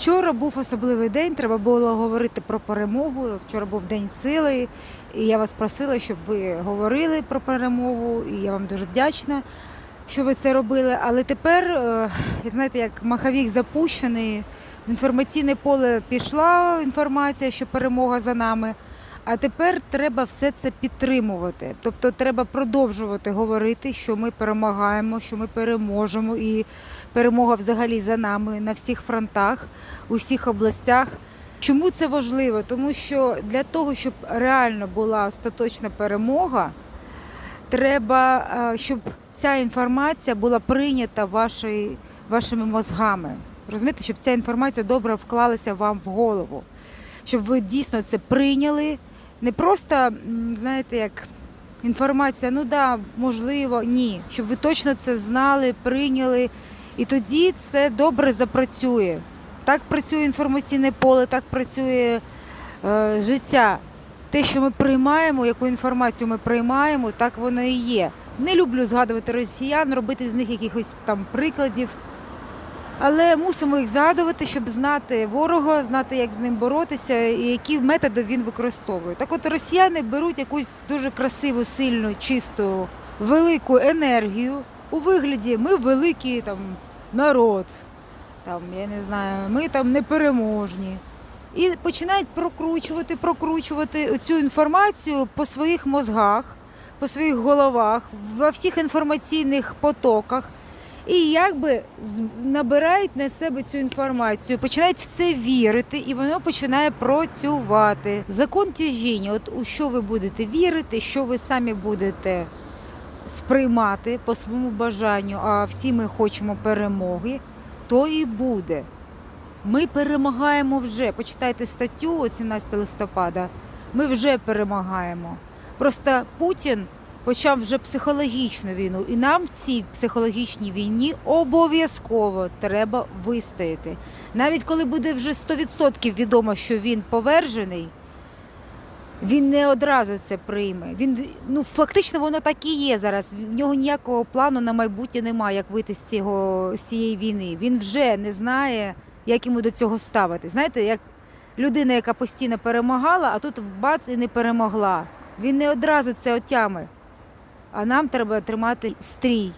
Вчора був особливий день, треба було говорити про перемогу. Вчора був день сили, і я вас просила, щоб ви говорили про перемогу, і я вам дуже вдячна, що ви це робили. Але тепер, е, знаєте, як маховік запущений, в інформаційне поле пішла інформація, що перемога за нами. А тепер треба все це підтримувати. Тобто треба продовжувати говорити, що ми перемагаємо, що ми переможемо, і перемога взагалі за нами на всіх фронтах, у всіх областях. Чому це важливо? Тому що для того, щоб реально була остаточна перемога, треба, е, щоб ця інформація була прийнята вашої, вашими мозгами. Розумієте, щоб ця інформація добре вклалася вам в голову, щоб ви дійсно це прийняли. Не просто, знаєте, як інформація, ну да, можливо, ні. Щоб ви точно це знали, прийняли, і тоді це добре запрацює. Так працює інформаційне поле, так працює е, життя. Те, що ми приймаємо, яку інформацію ми приймаємо, так воно і є. Не люблю згадувати росіян, робити з них якихось там прикладів. Але мусимо їх згадувати, щоб знати ворога, знати, як з ним боротися і які методи він використовує. Так от росіяни беруть якусь дуже красиву, сильну, чисту, велику енергію у вигляді ми великий там народ, там, я не знаю, ми там непереможні. І починають прокручувати, прокручувати цю інформацію по своїх мозгах, по своїх головах, во всіх інформаційних потоках. І якби набирають на себе цю інформацію, починають в це вірити, і воно починає працювати. Закон тяжіння, от у що ви будете вірити, що ви самі будете сприймати по своєму бажанню, а всі ми хочемо перемоги, то і буде. Ми перемагаємо вже. Почитайте статтю от 17 листопада. Ми вже перемагаємо. Просто Путін почав вже психологічну війну, і нам в цій психологічній війні обов'язково треба вистояти. Навіть коли буде вже 100% відомо, що він повержений, він не одразу це прийме. Він ну фактично воно так і є зараз. В нього ніякого плану на майбутнє немає, як вийти з цього з цієї війни. Він вже не знає, як йому до цього ставити. Знаєте, як людина, яка постійно перемагала, а тут бац і не перемогла. Він не одразу це отяме. А нам треба тримати стрій.